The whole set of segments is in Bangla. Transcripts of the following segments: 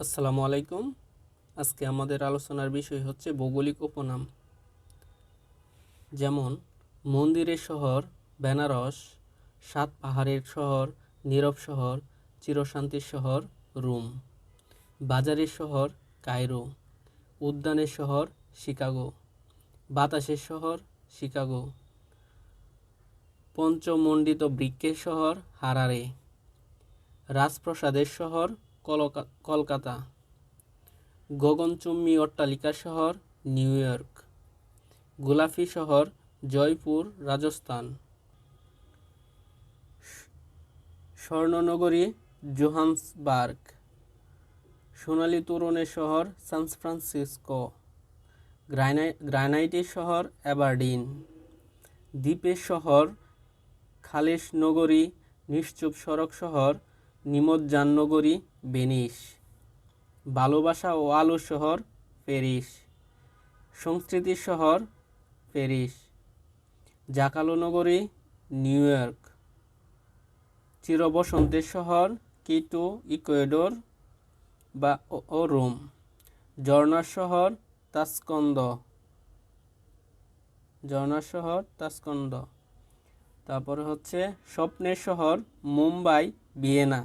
আসসালামু আলাইকুম। আজকে আমাদের আলোচনার বিষয় হচ্ছে ভৌগোলিক উপনাম। যেমন, মন্দিরের শহর, বেনারস, সাত পাহাড়ের শহর, নীরব শহর, চিরশান্তির শহর, রোম। বাজারের শহর, কায়রো। উদ্যানের শহর, শিকাগো। বাতাসের শহর, শিকাগো। পঞ্চমণ্ডিত বৃক্ষের শহর, হারারে। রাজপ্রাসাদের শহর কলকাতা। গগনচুম্বী অট্টালিকা শহর, নিউ ইয়র্ক। গোলাপি শহর, জয়পুর, রাজস্থান। স্বর্ণনগরী, জোহান্সবার্গ। সোনালী তোরণের শহর, সান ফ্রান্সিসকো। গ্রানাইটের শহর, অ্যাবারডিন। দ্বীপের শহর, খালেশ নগরী, নিশ্চুপ সড়ক শহর নিমজ্জান নগরী ভেনিস। ভালোবাসা ও আলো শহর, প্যারিস। সংস্কৃতির শহর, প্যারিস। জাকালো নগরী নিউ ইয়র্ক। চিরবসন্তের শহর, কিটো, ইকুয়েডর বা ও- রোম। ঝর্ণার শহর, তাসকন্দ। ঝর্ণার শহর, তাসকন্দ। তারপরে হচ্ছে স্বপ্নের শহর মুম্বাই, ভিয়েনা।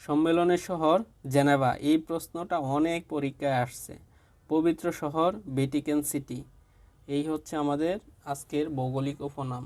সম্মেলনের শহর জেনেভা। এই প্রশ্নটা অনেক পরীক্ষায় আসছে। পবিত্র শহর ভেটিকান সিটি। এই হচ্ছে আমাদের আজকের ভৌগোলিক উপনাম।